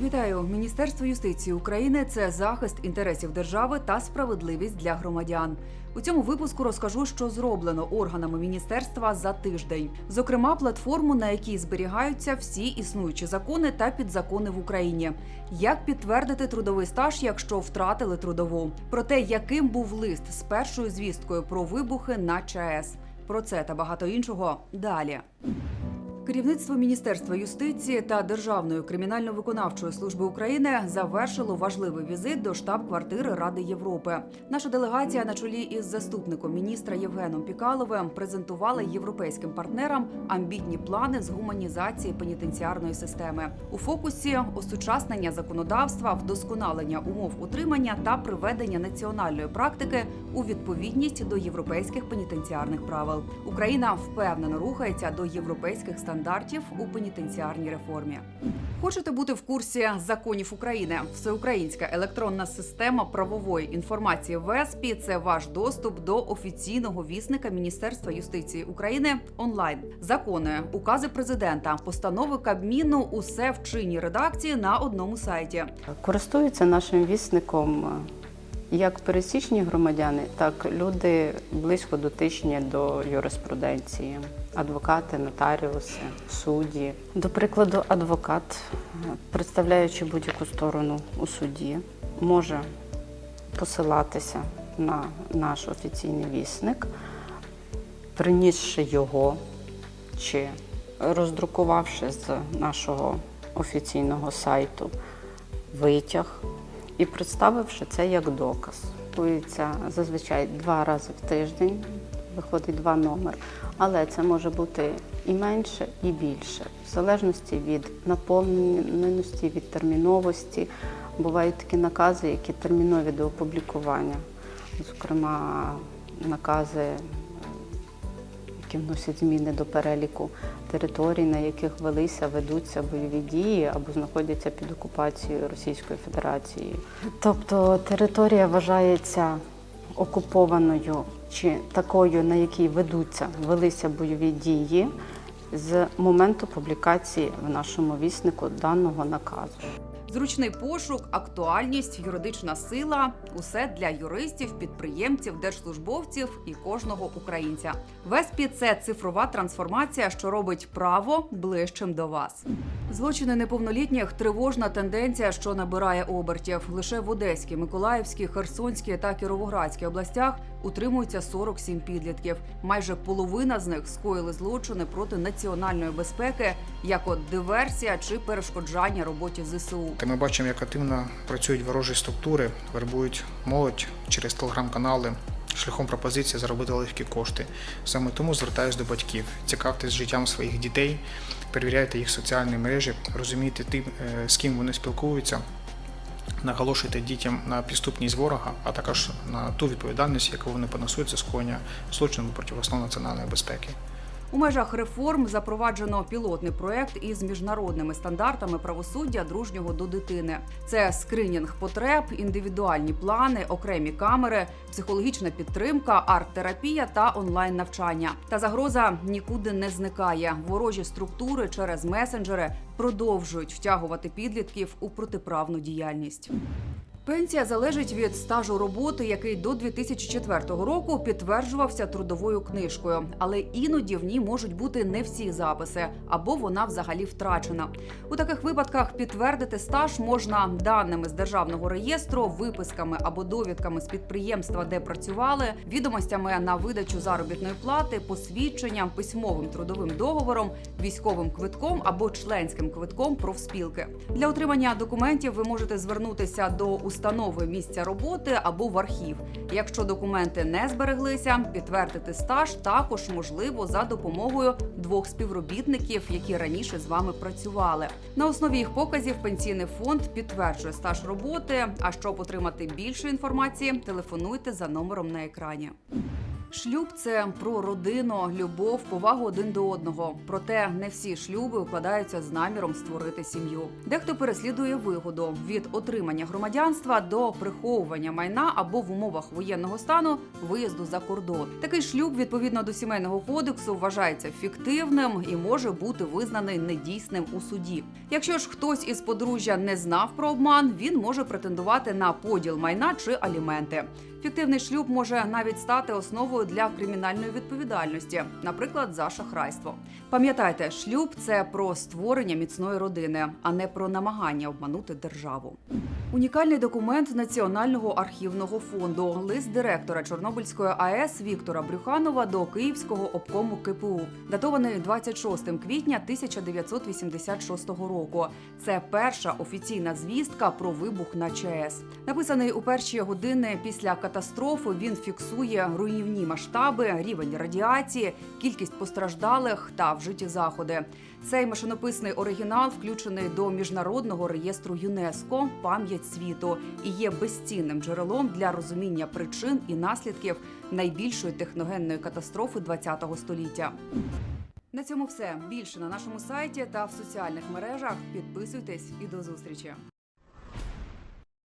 Вітаю! Міністерство юстиції України це захист інтересів держави та справедливість для громадян. У цьому випуску розкажу, що зроблено органами міністерства за тиждень. Зокрема, платформу, на якій зберігаються всі існуючі закони та підзакони в Україні. Як підтвердити трудовий стаж, якщо втратили трудову? Про те, яким був лист з першою звісткою про вибухи на ЧАЕС. Про це та багато іншого далі. Керівництво Міністерства юстиції та Державної кримінально-виконавчої служби України завершило важливий візит до штаб-квартири Ради Європи. Наша делегація на чолі із заступником міністра Євгеном Пікаловим презентувала європейським партнерам амбітні плани з гуманізації пенітенціарної системи. У фокусі осучаснення законодавства, вдосконалення умов утримання та приведення національної практики у відповідність до європейських пенітенціарних правил. Україна впевнено рухається до європейських стандартів у пенітенціарній реформі. Хочете бути в курсі законів України? Всеукраїнська електронна система правової інформації в ЕСПІ – це ваш доступ до офіційного вісника Міністерства юстиції України онлайн. Закони, укази президента, постанови Кабміну – усе в чинній редакції на одному сайті. Користуються нашим вісником е, як пересічні громадяни, так люди близько дотичні до юриспруденції, адвокати, нотаріуси, судді. До прикладу, адвокат, представляючи будь-яку сторону у суді, може посилатися на наш офіційний вісник, принісши його чи роздрукувавши з нашого офіційного сайту витяг і представивши це як доказ. Друкується зазвичай два рази в тиждень, виходить два номери, але це може бути і менше, і більше, в залежності від наповненості, від терміновості. Бувають такі накази, які термінові до опублікування. Зокрема, накази які вносять зміни до переліку територій, на яких велися, ведуться бойові дії або знаходяться під окупацією Російської Федерації. Тобто територія вважається окупованою чи такою, на якій ведуться, велися бойові дії з моменту публікації в нашому віснику даного наказу. Зручний пошук, актуальність, юридична сила усе для юристів, підприємців, держслужбовців і кожного українця. Веспі це цифрова трансформація, що робить право ближчим до вас. Злочини неповнолітніх тривожна тенденція, що набирає обертів. Лише в Одеській, Миколаївській, Херсонській та Кіровоградській областях утримується 47 підлітків. Майже половина з них скоїли злочини проти національної безпеки, як от диверсія чи перешкоджання роботі ЗСУ. Ми бачимо, як активно працюють ворожі структури, вербують молодь через телеграм-канали. Шляхом пропозиції заробити легкі кошти. Саме тому звертаюся до батьків. Цікавтесь життям своїх дітей, перевіряйте їх соціальні мережі, розумійте тим, е, з ким вони спілкуються, наголошуйте дітям на підступність ворога, а також на ту відповідальність, яку вони понесуть за скоєння злочину проти основ національної безпеки. У межах реформ запроваджено пілотний проект із міжнародними стандартами правосуддя дружнього до дитини. Це скринінг потреб, індивідуальні плани, окремі камери, психологічна підтримка, арт-терапія та онлайн навчання. Та загроза нікуди не зникає. Ворожі структури через месенджери продовжують втягувати підлітків у протиправну діяльність. Пенсія залежить від стажу роботи, який до 2004 року підтверджувався трудовою книжкою, але іноді в ній можуть бути не всі записи або вона взагалі втрачена. У таких випадках підтвердити стаж можна даними з державного реєстру, виписками або довідками з підприємства, де працювали, відомостями на видачу заробітної плати, посвідченням, письмовим трудовим договором, військовим квитком або членським квитком профспілки. Для отримання документів ви можете звернутися до установи місця роботи або в архів. Якщо документи не збереглися, підтвердити стаж також можливо за допомогою двох співробітників, які раніше з вами працювали. На основі їх показів пенсійний фонд підтверджує стаж роботи. А щоб отримати більше інформації, телефонуйте за номером на екрані. Шлюб це про родину, любов, повагу один до одного. Проте не всі шлюби укладаються з наміром створити сім'ю. Дехто переслідує вигоду від отримання громадянства до приховування майна або в умовах воєнного стану виїзду за кордон. Такий шлюб відповідно до сімейного кодексу вважається фіктивним і може бути визнаний недійсним у суді. Якщо ж хтось із подружжя не знав про обман, він може претендувати на поділ майна чи аліменти. Фіктивний шлюб може навіть стати основою для кримінальної відповідальності, наприклад, за шахрайство. Пам'ятайте, шлюб це про створення міцної родини, а не про намагання обманути державу. Унікальний документ Національного архівного фонду лист директора Чорнобильської АЕС Віктора Брюханова до Київського обкому КПУ, датований 26 квітня 1986 року. Це перша офіційна звістка про вибух на ЧАЕС. Написаний у перші години після катастрофи. Він фіксує руйнівні масштаби, рівень радіації, кількість постраждалих та вжиті заходи. Цей машинописний оригінал включений до міжнародного реєстру ЮНЕСКО пам'ять світу і є безцінним джерелом для розуміння причин і наслідків найбільшої техногенної катастрофи ХХ століття. На цьому все більше на нашому сайті та в соціальних мережах. Підписуйтесь і до зустрічі.